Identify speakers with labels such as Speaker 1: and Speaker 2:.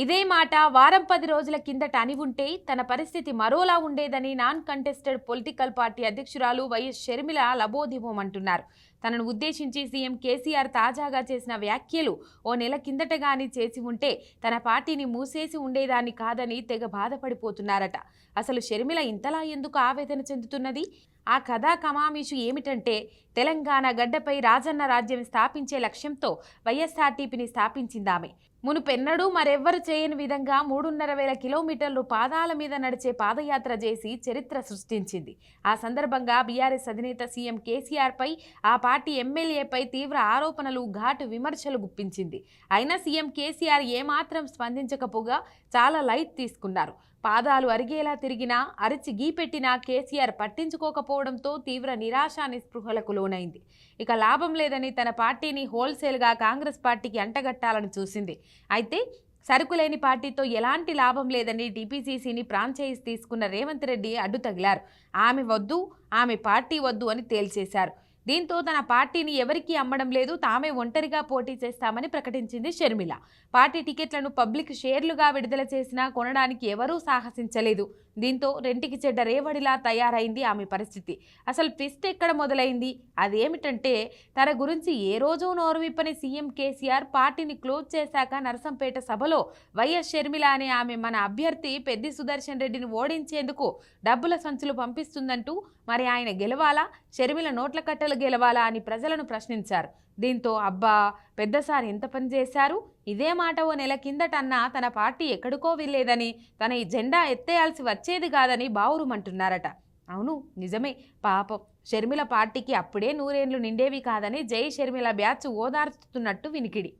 Speaker 1: ఇదే మాట వారం పది రోజుల కిందట అని ఉంటే తన పరిస్థితి మరోలా ఉండేదని నాన్ కంటెస్టెడ్ పొలిటికల్ పార్టీ అధ్యక్షురాలు వైఎస్ షర్మిల లబోదిబోమంటున్నారు తనను ఉద్దేశించి సీఎం కేసీఆర్ తాజాగా చేసిన వ్యాఖ్యలు ఓ నెల కిందటగాని చేసి ఉంటే తన పార్టీని మూసేసి ఉండేదాన్ని కాదని తెగ బాధపడిపోతున్నారట. అసలు షర్మిల ఇంతలా ఎందుకు ఆవేదన చెందుతున్నది? ఆ కథా కమామీషు ఏమిటంటే తెలంగాణ గడ్డపై రాజన్న రాజ్యం స్థాపించే లక్ష్యంతో వైఎస్ఆర్టీపీని స్థాపించిందామె. మునుపెన్నడూ మరెవ్వరు చేయని విధంగా మూడున్నర వేల కిలోమీటర్లు పాదాల మీద నడిచే పాదయాత్ర చేసి చరిత్ర సృష్టించింది. ఆ సందర్భంగా బీఆర్ఎస్ అధినేత సీఎం కేసీఆర్పై ఆ పార్టీ ఎమ్మెల్యేపై తీవ్ర ఆరోపణలు ఘాటు విమర్శలు గుప్పించింది. అయినా సీఎం కేసీఆర్ ఏమాత్రం స్పందించకపోగా చాలా లైట్ తీసుకున్నారు. పాదాలు అరిగేలా తిరిగినా అరిచి గీపెట్టినా కేసీఆర్ పట్టించుకోకపోవడంతో తీవ్ర నిరాశ నిస్పృహలకు లోనైంది. ఇక లాభం లేదని తన పార్టీని హోల్సేల్గా కాంగ్రెస్ పార్టీకి అంటగట్టాలని చూసింది. అయితే సరుకులేని పార్టీతో ఎలాంటి లాభం లేదని టీపీసీసీని ఫ్రాంచైజ్ తీసుకున్న రేవంత్ రెడ్డి అడ్డు తగిలారు. ఆమె వద్దు ఆమె పార్టీ వద్దు అని తేల్చేశారు. దీంతో తన పార్టీని ఎవరికీ అమ్మడం లేదు తామే ఒంటరిగా పోటీ చేస్తామని ప్రకటించింది షర్మిల. పార్టీ టికెట్లను పబ్లిక్ షేర్లుగా విడుదల చేసినా కొనడానికి ఎవరూ సాహసించలేదు. దీంతో రెంటికి చెడ్డ రేవడిలా తయారైంది ఆమె పరిస్థితి. అసలు ట్విస్ట్ ఎక్కడ మొదలైంది? అదేమిటంటే తన గురించి ఏ రోజు నోరు విప్పని సీఎం కేసీఆర్ పార్టీని క్లోజ్ చేశాక నరసంపేట సభలో వైఎస్ షర్మిల అనే ఆమె మన అభ్యర్థి పెద్ది సుదర్శన్ రెడ్డిని ఓడించేందుకు డబ్బుల సంచులు పంపిస్తుందంటూ మరి ఆయన గెలవాలా? షర్మిల నోట్ల కట్టలు గెలవాలా అని ప్రజలను ప్రశ్నించారు. దీంతో అబ్బా పెద్దసారి ఎంత పని చేశారు? ఇదే మాట ఓ నెల కిందటన్న తన పార్టీ ఎక్కడికో వెళ్ళేదని తన ఈ జెండా ఎత్తేయాల్సి వచ్చేది కాదని బావురుమంటున్నారట అవును నిజమే. పాపం. షర్మిల పార్టీకి అప్పుడే నూరేండ్లు నిండేవి కాదని జై షర్మిల బ్యాచ్ ఓదార్చుతున్నట్టు వినికిడి.